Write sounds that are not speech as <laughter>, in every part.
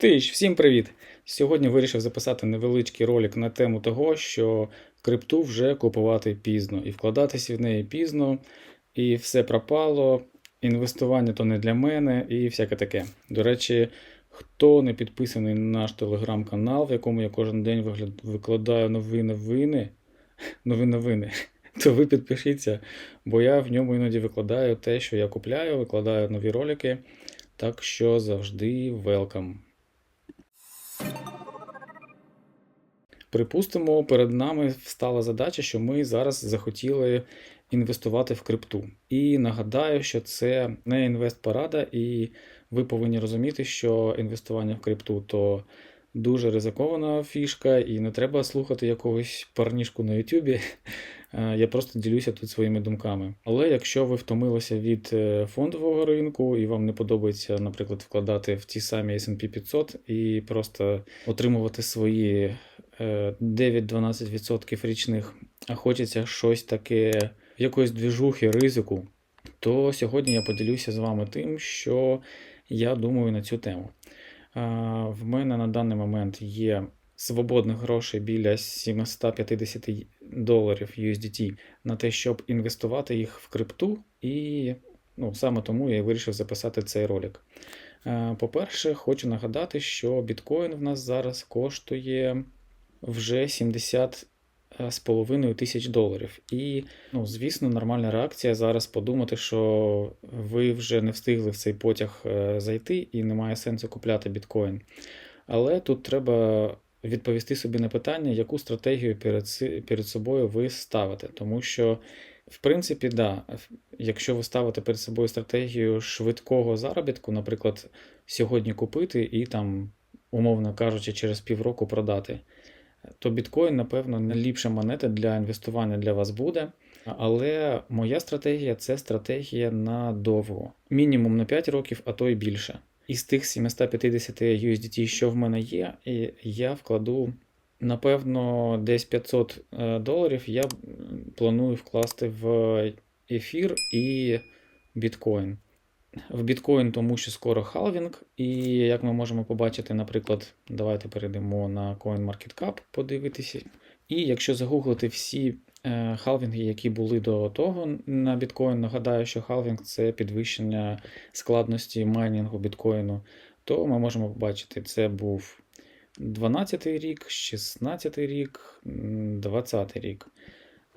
Тиш, всім привіт! Сьогодні вирішив записати невеличкий ролик на тему того, що крипту вже купувати пізно і вкладатися в неї пізно, і все пропало. Інвестування то не для мене і всяке таке. До речі, хто не підписаний на наш телеграм-канал, в якому я кожен день викладаю нові новини, <laughs> нові новини, <laughs> то ви підпишіться, бо я в ньому іноді викладаю те, що я купляю, викладаю нові ролики. Так що завжди welcome. Припустимо, перед нами встала задача, що ми зараз захотіли інвестувати в крипту. І нагадаю, що це не інвестпорада, і ви повинні розуміти, що інвестування в крипту то дуже ризикована фішка, і не треба слухати якогось парнішку на Ютубі. Е, Я просто ділюся тут своїми думками. Але якщо ви втомилися від е, фондового ринку і вам не подобається, наприклад, вкладати в ті самі S&P 500 і просто отримувати свої е, 9-12% річних, а хочеться щось таке, якоїсь двіжухи, ризику, то сьогодні я поділюся з вами тим, що я думаю на цю тему. В мене на даний момент є свободних грошей біля 750 доларів USDT на те, щоб інвестувати їх в крипту, і ну, саме тому я вирішив записати цей ролик. Е, По-перше, хочу нагадати, що біткоін в нас зараз коштує вже 70 з половиною тисяч доларів. І, ну, звісно, нормальна реакція зараз подумати, що ви вже не встигли в цей потяг е, зайти і немає сенсу купляти біткоін. Але тут треба відповісти собі на питання, яку стратегію перед, перед собою ви ставите. Тому що, в принципі, да, якщо ви ставите перед собою стратегію швидкого заробітку, наприклад, сьогодні купити і там, умовно кажучи, через півроку продати то біткоін, напевно, найліпша монета для інвестування для вас буде. Але моя стратегія це стратегія на довго, мінімум на 5 років, а то й більше. Із тих 750 USDT, що в мене є, я вкладу, напевно, десь 500 е, доларів я планую вкласти в ефір і біткоін. В біткоін, тому що скоро халвінг, і як ми можемо побачити, наприклад, давайте перейдемо на CoinMarketCap, подивитися. І якщо загуглити всі халвінги, які були до того на біткоін, нагадаю, що халвінг це підвищення складності майнінгу біткоїну, то ми можемо побачити, це був 12-й рік, 16-й рік, м, 20 рік.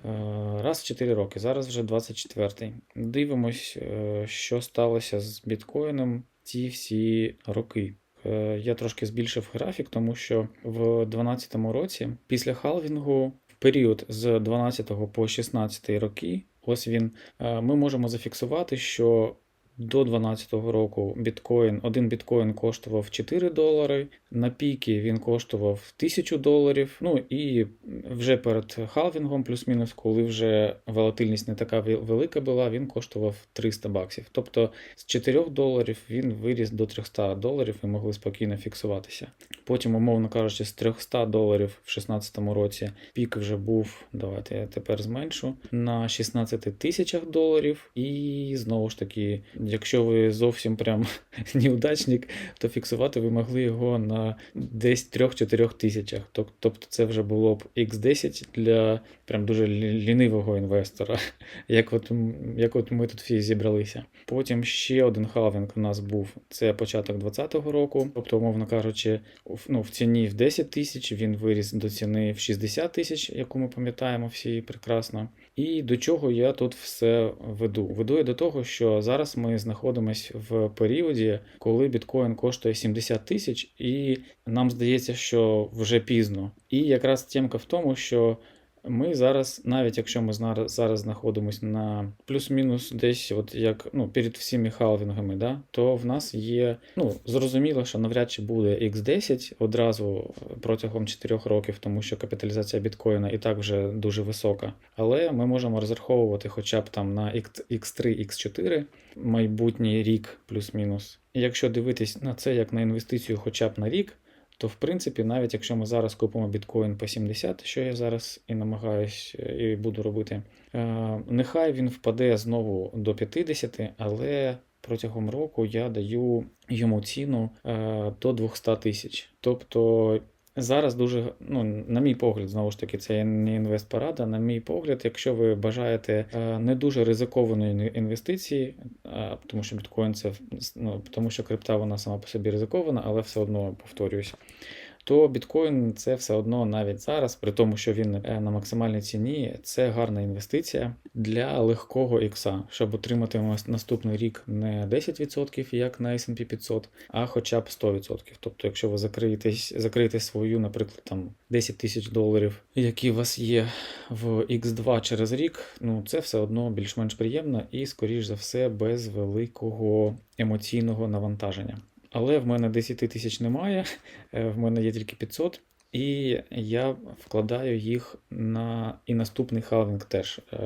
Е, Раз в 4 роки, зараз вже 24-й. Дивимось, е, що сталося з біткоїном ці всі роки. Е, Я трошки збільшив графік, тому що в 2012 році, після халвінгу, період з 12 по 16 роки, ось він, е, ми можемо зафіксувати, що до 2012 року біткоін, один біткоін коштував 4 долари, на піки він коштував 1000 доларів. Ну і вже перед халвінгом, плюс-мінус, коли вже волатильність не така вел- велика була, він коштував 300 баксів. Тобто з 4 доларів він виріс до 300 доларів і могли спокійно фіксуватися. Потім, умовно кажучи, з 300 доларів в 2016 році пік вже був, давайте я тепер зменшу, на 16 тисячах доларів. І знову ж таки, якщо ви зовсім прям <laughs> неудачник, то фіксувати ви могли його на десь 3-4 тисячах. Тобто це вже було б X10 для прям дуже лінивого інвестора, <laughs> як от, як от ми тут всі зібралися. Потім ще один халвінг у нас був це початок 2020 року. Тобто, умовно кажучи, ну, в ціні в 10 тисяч він виріс до ціни в 60 тисяч, яку ми пам'ятаємо всі прекрасно. І до чого я тут все веду? Веду я до того, що зараз ми знаходимося в періоді, коли біткоін коштує 70 тисяч, і нам здається, що вже пізно. І якраз тємка в тому, що ми зараз, навіть якщо ми зараз знаходимося на плюс-мінус десь, от як ну, перед всіми халвінгами, да, то в нас є, ну, зрозуміло, що навряд чи буде X10 одразу протягом 4 років, тому що капіталізація біткоїна і так вже дуже висока. Але ми можемо розраховувати хоча б там на X3, X4 майбутній рік плюс-мінус. І якщо дивитись на це як на інвестицію хоча б на рік, то в принципі, навіть якщо ми зараз купимо біткоін по 70, що я зараз і намагаюсь е, і буду робити, е, нехай він впаде знову до 50, але протягом року я даю йому ціну е, до 200 тисяч. Тобто зараз дуже, ну, на мій погляд, знову ж таки, це не інвестпорада. На мій погляд, якщо ви бажаєте е, не дуже ризикованої інвестиції, е, тому що біткоін це ну, тому що крипта вона сама по собі ризикована, але все одно повторююсь. То біткоін це все одно навіть зараз, при тому, що він е, на максимальній ціні, це гарна інвестиція для легкого ікса, щоб отримати наступний рік не 10%, як на S&P 500, а хоча б 100%. Тобто, якщо ви закриєтесь, закриєте свою, наприклад, там 10 тисяч доларів, які у вас є в X2 через рік, ну це все одно більш-менш приємно і, скоріш за все, без великого емоційного навантаження. Але в мене 10 тисяч немає, е, в мене є тільки 500, і я вкладаю їх на і наступний халвінг теж. Е,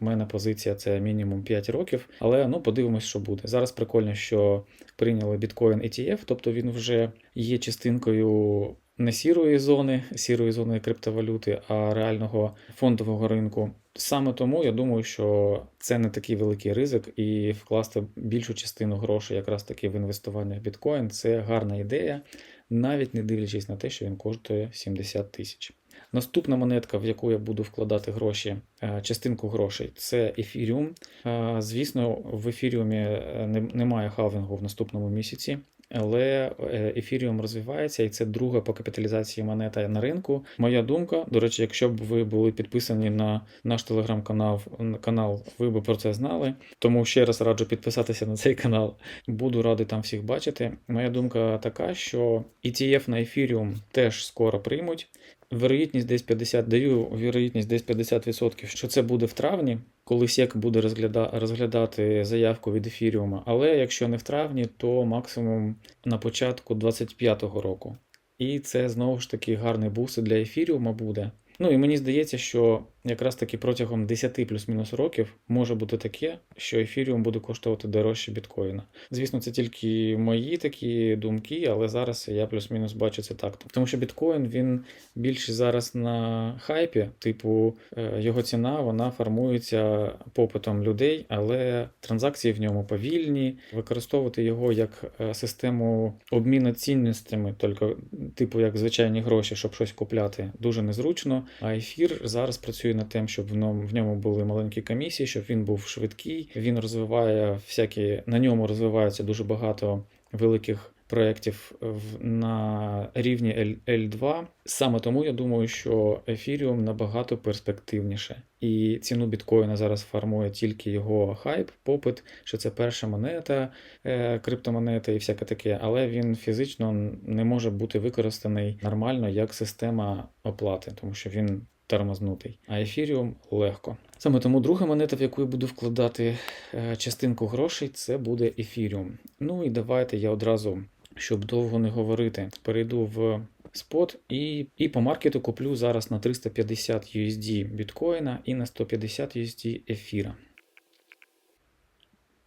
В мене позиція це мінімум 5 років, але ну подивимось, що буде. Зараз прикольно, що прийняли біткоін ETF, тобто він вже є частинкою не сірої зони, сірої зони криптовалюти, а реального фондового ринку. Саме тому я думаю, що це не такий великий ризик, і вкласти більшу частину грошей якраз таки в інвестування в біткоін це гарна ідея, навіть не дивлячись на те, що він коштує 70 тисяч. Наступна монетка, в яку я буду вкладати гроші, е, частинку грошей, це ефіріум. Е, Звісно, в ефіріумі е, немає халвінгу в наступному місяці. Але е, ефіріум розвивається, і це друга по капіталізації монета на ринку. Моя думка, до речі, якщо б ви були підписані на наш телеграм-канал, канал, ви б про це знали. Тому ще раз раджу підписатися на цей канал. Буду радий там всіх бачити. Моя думка така, що ETF на ефіріум теж скоро приймуть. Вірогідність десь 50, даю вірогідність десь 50%, що це буде в травні, коли СЕК буде розгляда, розглядати заявку від ефіріума. Але якщо не в травні, то максимум на початку 25-го року. І це знову ж таки гарний буст для ефіріума буде. Ну і мені здається, що якраз таки протягом 10 плюс-мінус років може бути таке, що ефіріум буде коштувати дорожче біткоїна. Звісно, це тільки мої такі думки, але зараз я плюс-мінус бачу це так. Тому що біткоін він більше зараз на хайпі, типу е, його ціна вона формується попитом людей, але транзакції в ньому повільні. Використовувати його як е, систему обміну цінностями, тільки типу як звичайні гроші, щоб щось купляти, дуже незручно. А ефір зараз працює над тим, щоб в ньому, були маленькі комісії, щоб він був швидкий. Він розвиває всякі на ньому розвивається дуже багато великих проєктів на рівні L- L2. Саме тому я думаю, що ефіріум набагато перспективніше. І ціну біткоїна зараз формує тільки його хайп, попит, що це перша монета, е, криптомонета і всяке таке, але він фізично не може бути використаний нормально як система оплати, тому що він тормознутий. А ефіріум легко. Саме тому друга монета, в яку я буду вкладати е, частинку грошей, це буде ефіріум. Ну і давайте я одразу, щоб довго не говорити, перейду в спот і, і по маркету куплю зараз на 350 USD біткоїна і на 150 USD ефіра.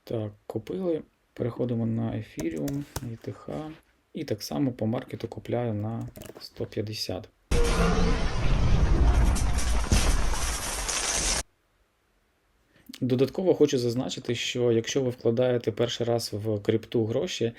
Так, купили. Переходимо на ефіріум, ETH. І так само по маркету купляю на 150. Додатково хочу зазначити, що якщо ви вкладаєте перший раз в крипту гроші,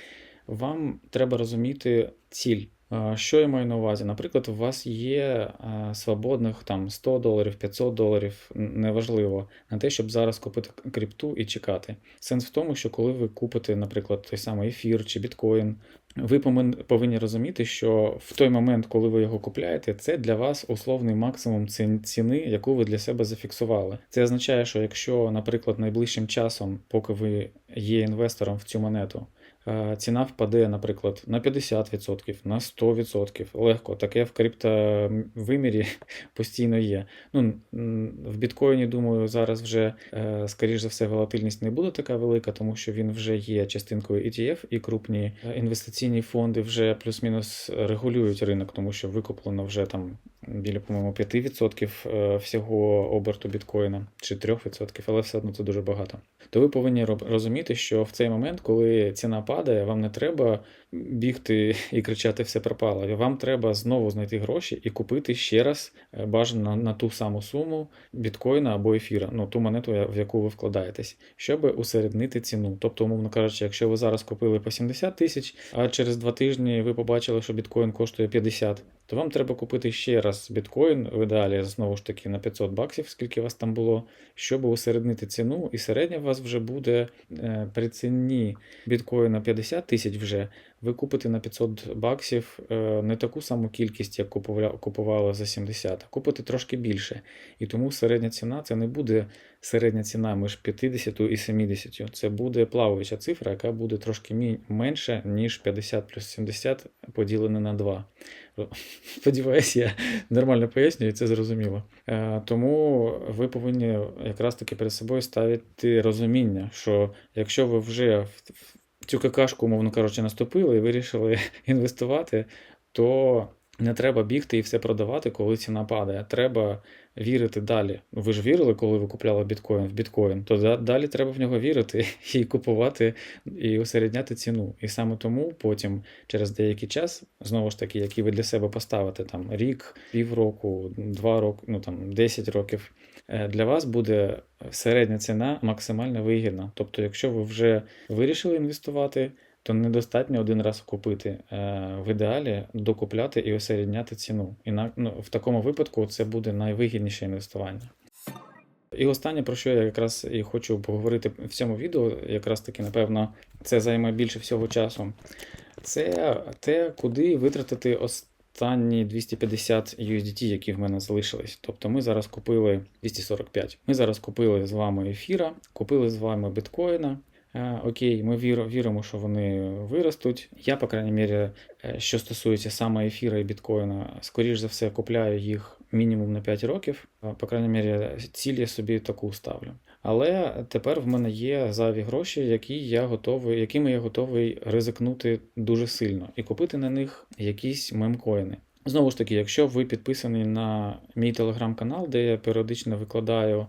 вам треба розуміти ціль. Що я маю на увазі? Наприклад, у вас є свободних там 100 доларів, 500 доларів, неважливо, на те, щоб зараз купити крипту і чекати. Сенс в тому, що коли ви купите, наприклад, той самий ефір чи біткоін, ви повинні розуміти, що в той момент, коли ви його купляєте, це для вас условний максимум ціни, яку ви для себе зафіксували. Це означає, що якщо, наприклад, найближчим часом, поки ви є інвестором в цю монету, ціна впаде, наприклад, на 50%, на 100%. Легко, таке в криптовимірі <laughs> постійно є. Ну, в біткоїні, думаю, зараз вже, е, скоріш за все, волатильність не буде така велика, тому що він вже є частинкою ETF, і крупні е, інвестиційні фонди вже плюс-мінус регулюють ринок, тому що викуплено вже там біля, по-моєму, 5% е, всього оберту біткоїна чи 3%, але все одно це дуже багато. То ви повинні розуміти, що в цей момент, коли ціна падає, вам не треба бігти і кричати все пропало. Вам треба знову знайти гроші і купити ще раз е, бажано на, ту саму суму біткоїна або ефіра, ну ту монету, в яку ви вкладаєтесь, щоб усереднити ціну. Тобто, умовно кажучи, якщо ви зараз купили по 70 тисяч, а через два тижні ви побачили, що біткоін коштує 50, то вам треба купити ще раз біткоін, в ідеалі знову ж таки на 500 баксів, скільки вас там було, щоб усереднити ціну, і середня у вас вже буде е, при ціні біткоїна 50 тисяч вже. Ви купите на 500 баксів е, не таку саму кількість, як купували, за 70, а купите трошки більше. І тому середня ціна це не буде середня ціна між 50 і 70. Це буде плаваюча цифра, яка буде трошки менше, ніж 50 плюс 70 поділене на 2. <laughs> Сподіваюсь, я нормально пояснюю, це зрозуміло. Е, Тому ви повинні якраз таки перед собою ставити розуміння, що якщо ви вже цю какашку, умовно кажучи, наступили і вирішили <laughs> інвестувати, то не треба бігти і все продавати, коли ціна падає. Треба вірити далі. Ви ж вірили, коли ви купляли біткоін в біткоін, то далі треба в нього вірити <laughs> і купувати, і усередняти ціну. І саме тому потім, через деякий час, знову ж таки, який ви для себе поставите, там рік, півроку, два роки, ну там 10 років, для вас буде середня ціна максимально вигідна. Тобто, якщо ви вже вирішили інвестувати, то недостатньо один раз купити. Е, В ідеалі докупляти і осередняти ціну. І на, ну, в такому випадку це буде найвигідніше інвестування. І останнє, про що я якраз і хочу поговорити в цьому відео, якраз таки, напевно, це займе більше всього часу. Це те, куди витратити останні 250 USDT, які в мене залишились. Тобто ми зараз купили 245. Ми зараз купили з вами ефіра, купили з вами біткоїна. Е, Окей, ми віримо, що вони виростуть. Я, по крайній мірі, е, що стосується саме ефіра і біткоїна, скоріш за все, купляю їх мінімум на 5 років. По крайній мірі, ціль я собі таку ставлю. Але тепер в мене є зайві гроші, які я готовий, якими я готовий ризикнути дуже сильно і купити на них якісь мемкоїни. Знову ж таки, якщо ви підписані на мій телеграм-канал, де я періодично викладаю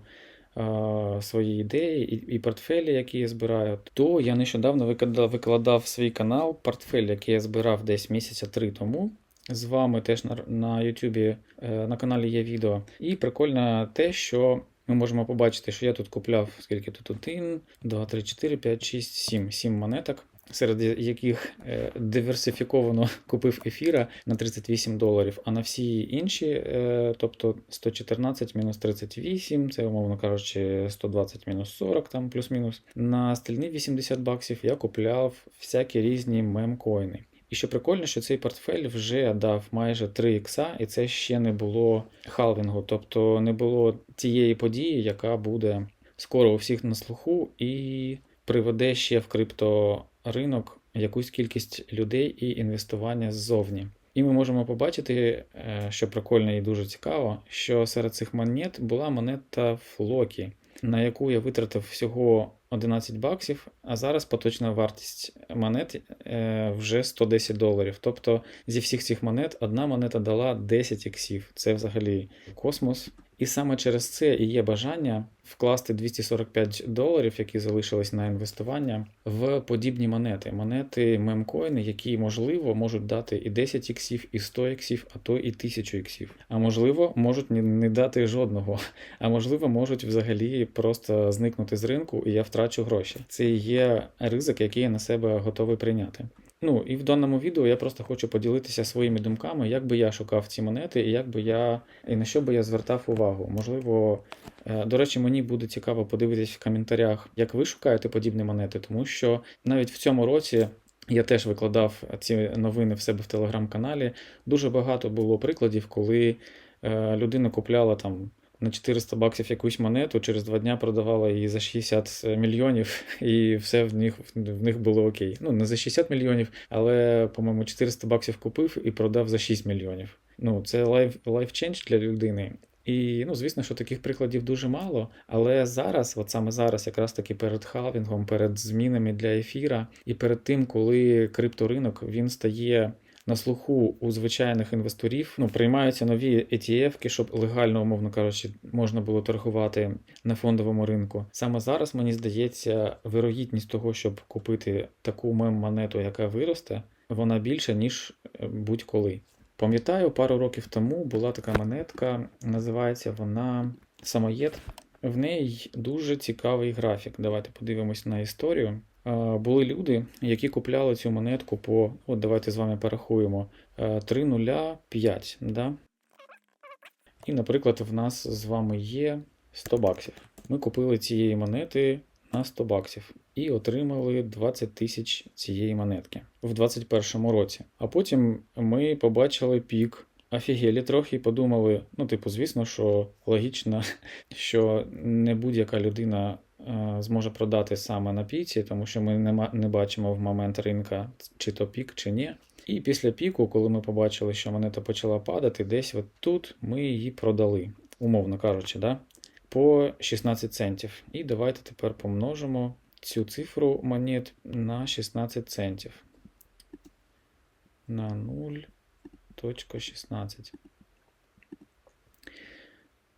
свої ідеї і портфелі, які я збираю, то я нещодавно викладав, викладав свій канал, портфель, який я збирав десь місяця три тому. З вами теж на, на YouTube, е, на каналі є відео. І прикольно те, що ми можемо побачити, що я тут купляв скільки тут 1, 2, 3, 4, 5, 6, 7, 7 монеток. Серед яких е, диверсифіковано <laughs> купив ефіра на 38 доларів, а на всі інші, е, тобто 114 мінус 38, це, умовно кажучи, 120 мінус 40, там плюс-мінус. На остальні 80 баксів я купляв всякі різні мемкоїни. І що прикольно, що цей портфель вже дав майже 3 ікса, і це ще не було халвінгу, тобто не було тієї події, яка буде скоро у всіх на слуху, і приведе ще в крипторинок якусь кількість людей і інвестування ззовні. І ми можемо побачити, е, що прикольно і дуже цікаво, що серед цих монет була монета Флокі, на яку я витратив всього 11 баксів, а зараз поточна вартість монет е, вже 110 доларів. Тобто зі всіх цих монет одна монета дала 10 іксів. Це взагалі космос. І саме через це і є бажання вкласти 245 доларів, які залишились на інвестування, в подібні монети. Монети мемкоїни, які можливо можуть дати і 10 іксів, і 100 іксів, а то і 1000 іксів. А можливо, можуть не дати жодного. А можливо, можуть взагалі просто зникнути з ринку, і я втрачу гроші. Це є ризик, який я на себе готовий прийняти. Ну і в даному відео я просто хочу поділитися своїми думками, як би я шукав ці монети, і як би я і на що би я звертав увагу. Можливо, е, до речі, мені буде цікаво подивитись в коментарях, як ви шукаєте подібні монети, тому що навіть в цьому році. Я теж викладав ці новини в себе в телеграм-каналі. Дуже багато було прикладів, коли е, людина купляла там на 400 баксів якусь монету, через два дня продавала її за 60 мільйонів, <laughs> і все в них, в них було окей. Ну, не за 60 мільйонів, але, по-моєму, 400 баксів купив і продав за 6 мільйонів. Ну, це лайф, лайф-чендж для людини. І ну, звісно, що таких прикладів дуже мало. Але зараз, от саме зараз, якраз таки перед халвінгом, перед змінами для ефіра, і перед тим, коли крипторинок він стає на слуху у звичайних інвесторів, ну приймаються нові ETF, щоб легально, умовно кажучи, можна було торгувати на фондовому ринку. Саме зараз мені здається, вирогідність того, щоб купити таку мем монету, яка виросте. вона більша, ніж е, будь-коли. Пам'ятаю, пару років тому була така монетка, називається вона Самоєд. В неї дуже цікавий графік. Давайте подивимось на історію. Е, Були люди, які купляли цю монетку по, от давайте з вами порахуємо, е, 3,05. Да? І, наприклад, в нас з вами є 100 баксів. Ми купили цієї монети на 100 баксів і отримали 20 тисяч цієї монетки в 2021 році. А потім ми побачили пік. Офігелі трохи і подумали: ну, типу, звісно, що логічно, <laughs> що не будь-яка людина е, зможе продати саме на піці, тому що ми не, не бачимо в момент ринка, чи то пік, чи ні. І після піку, коли ми побачили, що монета почала падати, десь от тут ми її продали, умовно кажучи, да? по 16 центів. І давайте тепер помножимо цю цифру монет на 16 центів. На 0.16.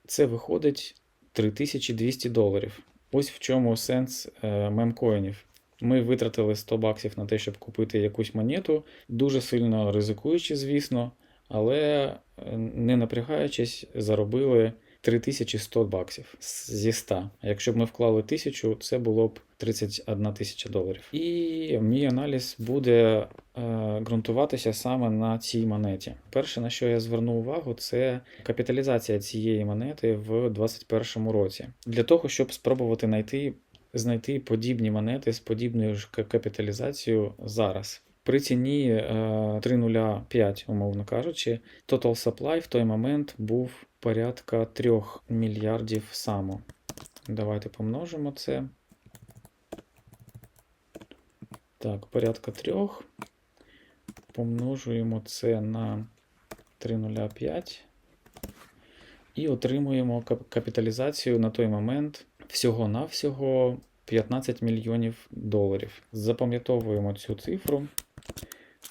Це виходить 3200 доларів. Ось в чому сенс е, мемкоїнів. Ми витратили 100 баксів на те, щоб купити якусь монету, дуже сильно ризикуючи, звісно, але е, не напрягаючись, заробили 3100 баксів зі 100. А якщо б ми вклали 1000, це було б 31 тисяча доларів. І мій аналіз буде е, ґрунтуватися саме на цій монеті. Перше, на що я звернув увагу, це капіталізація цієї монети в 2021 році. Для того, щоб спробувати знайти, знайти подібні монети з подібною ж капіталізацією зараз. При ціні е, 3,05, умовно кажучи, Total Supply в той момент був порядка 3 мільярдів само. Давайте помножимо це. Так, порядка 3. Помножуємо це на 3,05 і отримуємо капіталізацію на той момент всього-навсього 15 мільйонів доларів. Запам'ятовуємо цю цифру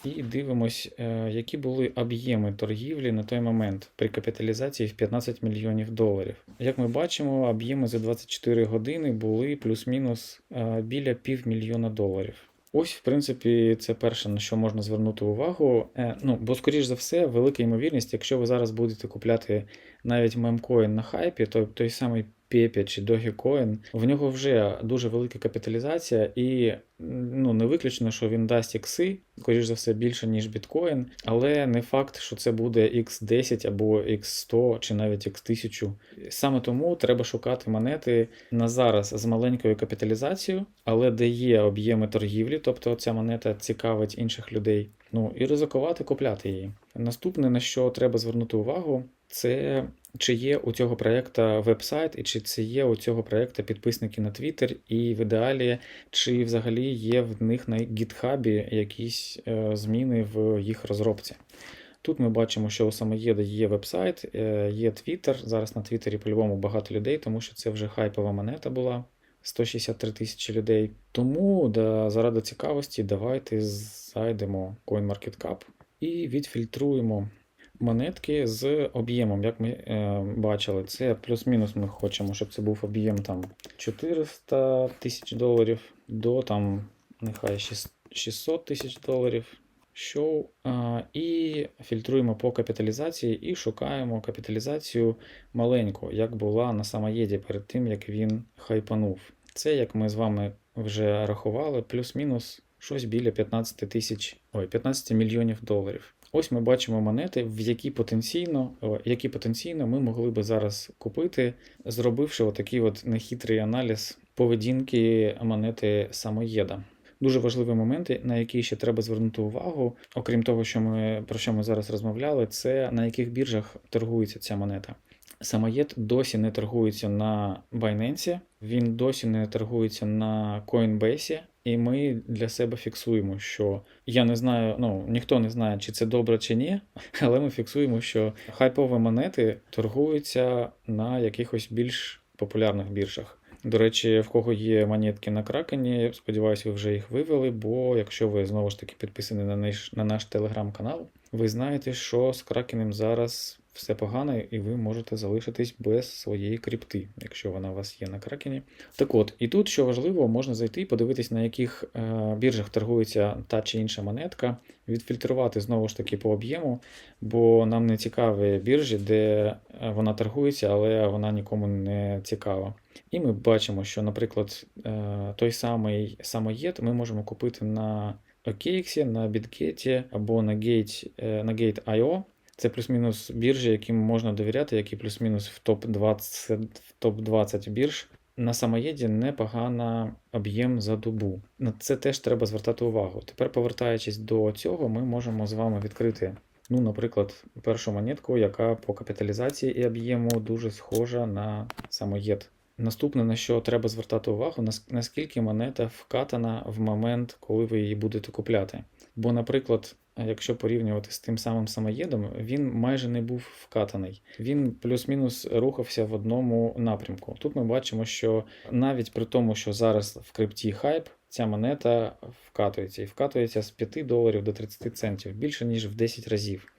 і дивимось, е, які були об'єми торгівлі на той момент при капіталізації в 15 мільйонів доларів. Як ми бачимо, об'єми за 24 години були плюс-мінус е, біля півмільйона доларів. Ось, в принципі, це перше, на що можна звернути увагу. Е, ну, бо, скоріш за все, велика ймовірність, якщо ви зараз будете купляти навіть мемкоін на хайпі, то той самий Pepe чи Dogecoin, в нього вже дуже велика капіталізація, і ну, не виключно, що він дасть ікси, скоріш за все, більше, ніж біткоін, але не факт, що це буде X10 або X100 чи навіть X1000. Саме тому треба шукати монети на зараз з маленькою капіталізацією, але де є об'єми торгівлі, тобто ця монета цікавить інших людей. Ну і ризикувати купляти її. Наступне, на що треба звернути увагу, це чи є у цього проєкта веб-сайт, і чи це є у цього проєкта підписники на Twitter, і в ідеалі, чи взагалі є в них на гітхабі якісь е, зміни в їх розробці. Тут ми бачимо, що у самоєда є веб-сайт, е, є Twitter. Зараз на Твіттері по-любому багато людей, тому що це вже хайпова монета була. 163 тисячі людей. Тому да, заради цікавості давайте зайдемо в CoinMarketCap і відфільтруємо монетки з об'ємом. Як ми е, бачили, це плюс-мінус ми хочемо, щоб це був об'єм там 400 тисяч доларів до там нехай 600 тисяч доларів. Show, а, і фільтруємо по капіталізації і шукаємо капіталізацію маленьку, як була на самоєді перед тим, як він хайпанув. Це, як ми з вами вже рахували, плюс-мінус щось біля 15 тисяч, ой, 15 мільйонів доларів. Ось ми бачимо монети, в які потенційно, які потенційно ми могли би зараз купити, зробивши отакий от нехитрий аналіз поведінки монети самоєда. Дуже важливі моменти, на які ще треба звернути увагу, окрім того, що ми про що ми зараз розмовляли, це на яких біржах торгується ця монета. Самоєд досі не торгується на Binance, він досі не торгується на Coinbase, і ми для себе фіксуємо, що я не знаю, ну ніхто не знає, чи це добре чи ні, <laughs> але ми фіксуємо, що хайпові монети торгуються на якихось більш популярних біржах. До речі, в кого є монетки на кракені, сподіваюся, ви вже їх вивели, бо якщо ви знову ж таки підписані на наш, на наш телеграм-канал, ви знаєте, що з кракеном зараз все погано, і ви можете залишитись без своєї крипти, якщо вона у вас є на кракені. Так от, і тут, що важливо, можна зайти і подивитись, на яких е, біржах торгується та чи інша монетка, відфільтрувати знову ж таки по об'єму, бо нам не цікаві біржі, де е, вона торгується, але вона нікому не цікава. І ми бачимо, що, наприклад, е, той самий самоєд ми можемо купити на OKX, на BitGet або на Gate, на Gate.io. Це плюс-мінус біржі, яким можна довіряти, які плюс-мінус в топ-20 в топ-20 бірж. На самоєді непогана об'єм за добу. На це теж треба звертати увагу. Тепер, повертаючись до цього, ми можемо з вами відкрити, ну, наприклад, першу монетку, яка по капіталізації і об'єму дуже схожа на самоєд. Наступне, на що треба звертати увагу, наскільки монета вкатана в момент, коли ви її будете купляти. Бо, наприклад, якщо порівнювати з тим самим самоєдом, він майже не був вкатаний. Він плюс-мінус рухався в одному напрямку. Тут ми бачимо, що навіть при тому, що зараз в крипті хайп, ця монета вкатується і вкатується з 5 доларів до 30 центів більше ніж в 10 разів.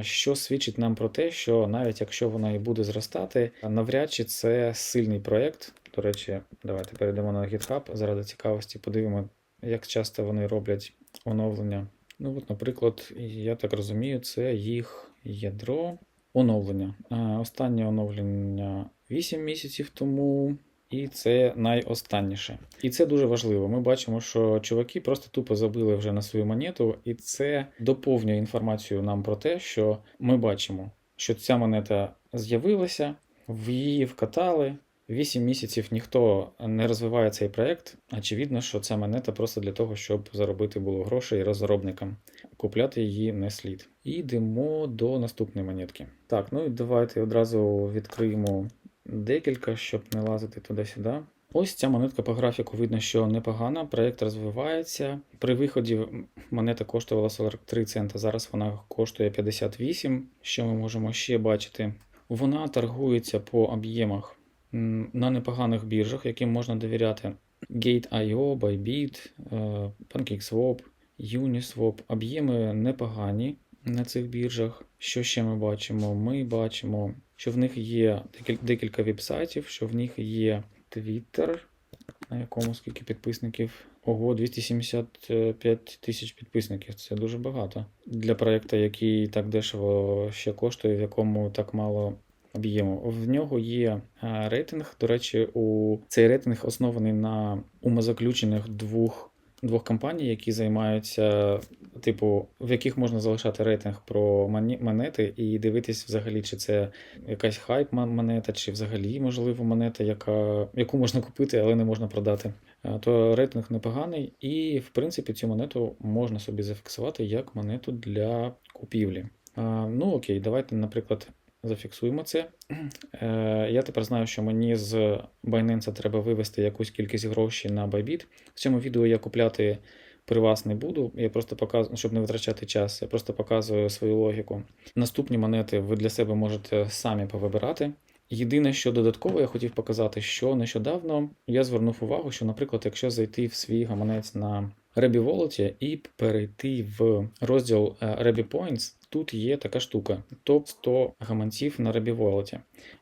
Що свідчить нам про те, що навіть якщо вона і буде зростати, навряд чи це сильний проєкт. До речі, давайте перейдемо на GitHub заради цікавості, подивимо, як часто вони роблять оновлення. Ну, от, наприклад, я так розумію, це їх ядро оновлення. Останнє оновлення 8 місяців тому. І це найостанніше. І це дуже важливо. Ми бачимо, що чуваки просто тупо забили вже на свою монету, і це доповнює інформацію нам про те, що ми бачимо, що ця монета з'явилася, в її вкатали. 8 місяців ніхто не розвиває цей проект. Очевидно, що ця монета просто для того, щоб заробити було грошей розробникам. Купляти її не слід. І йдемо до наступної монетки. Так, ну і давайте одразу відкриємо декілька, щоб не лазити туди-сюди. Ось ця монетка по графіку видно, що непогана, проєкт розвивається. При виході монета коштувала 43 цента, зараз вона коштує 58. Що ми можемо ще бачити? Вона торгується по об'ємах на непоганих біржах, яким можна довіряти. Gate.io, Bybit, е, PancakeSwap, Uniswap. Об'єми непогані на цих біржах. Що ще ми бачимо? Ми бачимо, що в них є декілька веб-сайтів, що в них є Twitter, на якому скільки підписників. Ого, 275 тисяч підписників. Це дуже багато. Для проєкту, який так дешево ще коштує, в якому так мало об'єму. В нього є е, рейтинг. До речі, у цей рейтинг оснований на умозаключених двох. Двох компаній, які займаються, типу, в яких можна залишати рейтинг про монети і дивитись взагалі, чи це якась хайп мон- монета, чи взагалі, можливо, монета, яка, яку можна купити, але не можна продати. Е, То рейтинг непоганий, і в принципі цю монету можна собі зафіксувати як монету для купівлі. А, Ну окей, давайте, наприклад, зафіксуємо це. Е, Я тепер знаю, що мені з Binance треба вивести якусь кількість грошей на Bybit. В цьому відео я купляти при вас не буду. Я просто показую, щоб не витрачати час, я просто показую свою логіку. Наступні монети ви для себе можете самі повибирати. Єдине, що додатково я хотів показати, що нещодавно я звернув увагу, що, наприклад, якщо зайти в свій гаманець на Rebі Wallet і перейти в розділ е, Rebі Points, тут є така штука: топ 100 гаманців на Wallet.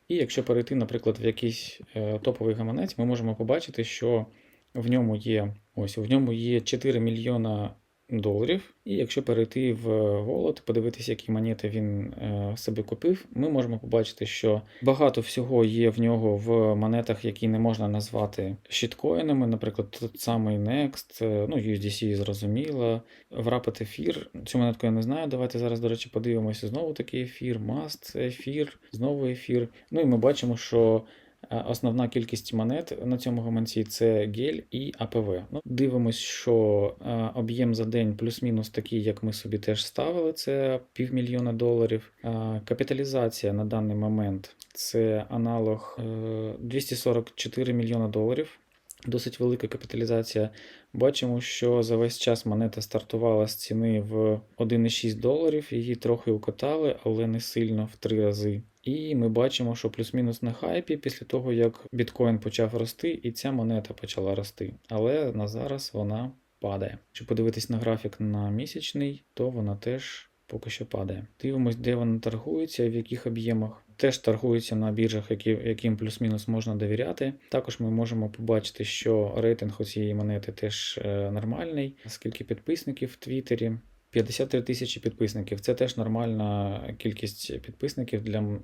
І якщо перейти, наприклад, в якийсь е, топовий гаманець, ми можемо побачити, що в ньому є ось в ньому є 4 мільйона доларів. І якщо перейти в Wallet, подивитися, які монети він е, собі купив, ми можемо побачити, що багато всього є в нього в монетах, які не можна назвати щиткоїнами. Наприклад, тут самий Next, е, ну USDC зрозуміло, Wrapped ефір. Цю монетку я не знаю. Давайте зараз, до речі, подивимося. Знову такий ефір, Mast ефір, знову ефір. Ну і ми бачимо, що Е, Основна кількість монет на цьому гаманці це гель і АПВ. Ну, дивимось, що е, об'єм за день плюс-мінус такий, як ми собі теж ставили, це півмільйона доларів. Е, Капіталізація на даний момент це аналог е, 244 мільйона доларів. Досить велика капіталізація. Бачимо, що за весь час монета стартувала з ціни в 1,6 доларів, її трохи укатали, але не сильно в три рази. І ми бачимо, що плюс-мінус на хайпі після того, як біткоін почав рости, і ця монета почала рости. Але на зараз вона падає. Якщо подивитись на графік на місячний, то вона теж поки що падає. Дивимось, де вона торгується в яких об'ємах. Теж торгується на біржах, які, яким плюс-мінус можна довіряти. Також ми можемо побачити, що рейтинг у цієї монети теж е, нормальний. Скільки підписників в Твіттері? 53 тисячі підписників. Це теж нормальна кількість підписників для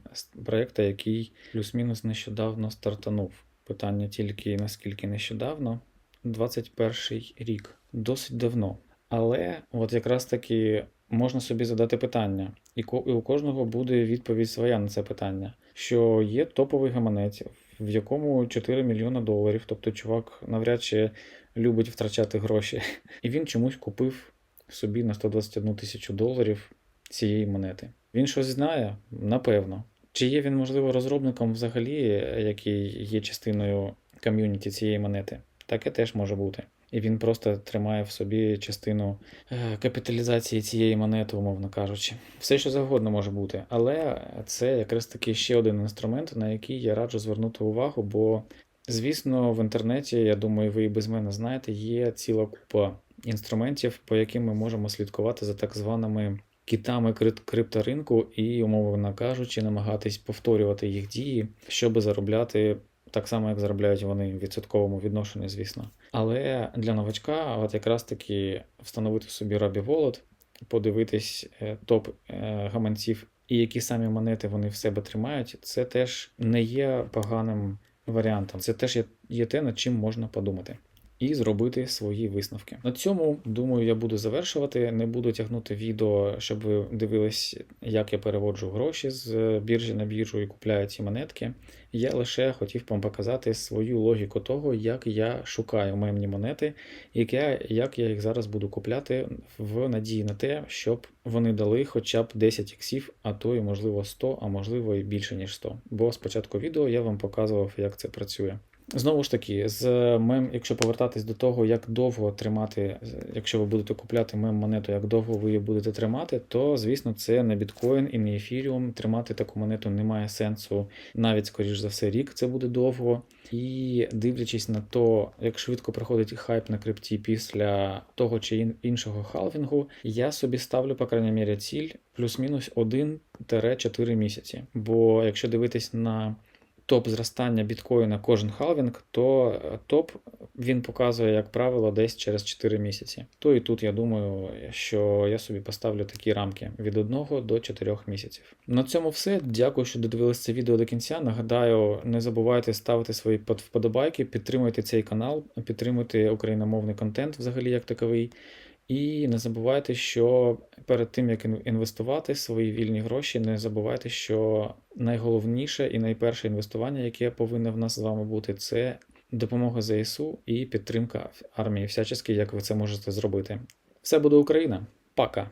проекту, який плюс-мінус нещодавно стартанув. Питання тільки наскільки нещодавно. 21 рік, досить давно. Але от якраз таки можна собі задати питання, і, ко- у кожного буде відповідь своя на це питання. Що є топовий гаманець, в якому 4 мільйони доларів, тобто чувак навряд чи любить втрачати гроші, <laughs> і він чомусь купив собі на 121 тисячу доларів цієї монети. Він щось знає? Напевно. Чи є він, можливо, розробником взагалі, який є частиною ком'юніті цієї монети? Таке теж може бути. І він просто тримає в собі частину е, капіталізації цієї монети, умовно кажучи. Все, що завгодно може бути. Але це якраз таки ще один інструмент, на який я раджу звернути увагу, бо, звісно, в інтернеті, я думаю, ви і без мене знаєте, є ціла купа інструментів, по яким ми можемо слідкувати за так званими китами крит- крипторинку і, умовно кажучи, намагатись повторювати їх дії, щоб заробляти так само, як заробляють вони в відсотковому відношенні, звісно. Але для новачка, от якраз таки встановити собі Рабі Волод, подивитись е, топ е, гаманців і які самі монети вони в себе тримають, це теж не є поганим варіантом. Це теж є, є те, над чим можна подумати. І зробити свої висновки. На цьому, думаю, я буду завершувати. Не буду тягнути відео, щоб ви дивились, як я переводжу гроші з біржі на біржу і купляю ці монетки. Я лише хотів вам показати свою логіку того, як я шукаю мемні монети, я, як я їх зараз буду купляти в надії на те, щоб вони дали хоча б 10 іксів, а то і можливо 100, а можливо і більше ніж 100. Бо спочатку відео я вам показував, як це працює. Знову ж таки, з мем, якщо повертатись до того, як довго тримати, якщо ви будете купляти мем монету, як довго ви її будете тримати, то звісно це не біткоін і не ефіріум. Тримати таку монету немає сенсу, навіть скоріш за все, рік це буде довго. І дивлячись на то, як швидко проходить хайп на крипті після того чи іншого халвінгу, я собі ставлю, по крайній мірі, ціль плюс-мінус 1-4 місяці. Бо якщо дивитись на топ зростання біткоїна кожен халвінг, то е, топ він показує, як правило, десь через 4 місяці. То і тут я думаю, що я собі поставлю такі рамки від 1 до 4 місяців. На цьому все. Дякую, що додивились це відео до кінця. Нагадаю, не забувайте ставити свої под- вподобайки, підтримуйте цей канал, підтримуйте україномовний контент взагалі як таковий. І не забувайте, що перед тим як інвестувати свої вільні гроші, не забувайте, що найголовніше і найперше інвестування, яке повинно в нас з вами бути, це допомога ЗСУ і підтримка армії всячески, як ви це можете зробити. Все буде Україна. Пока!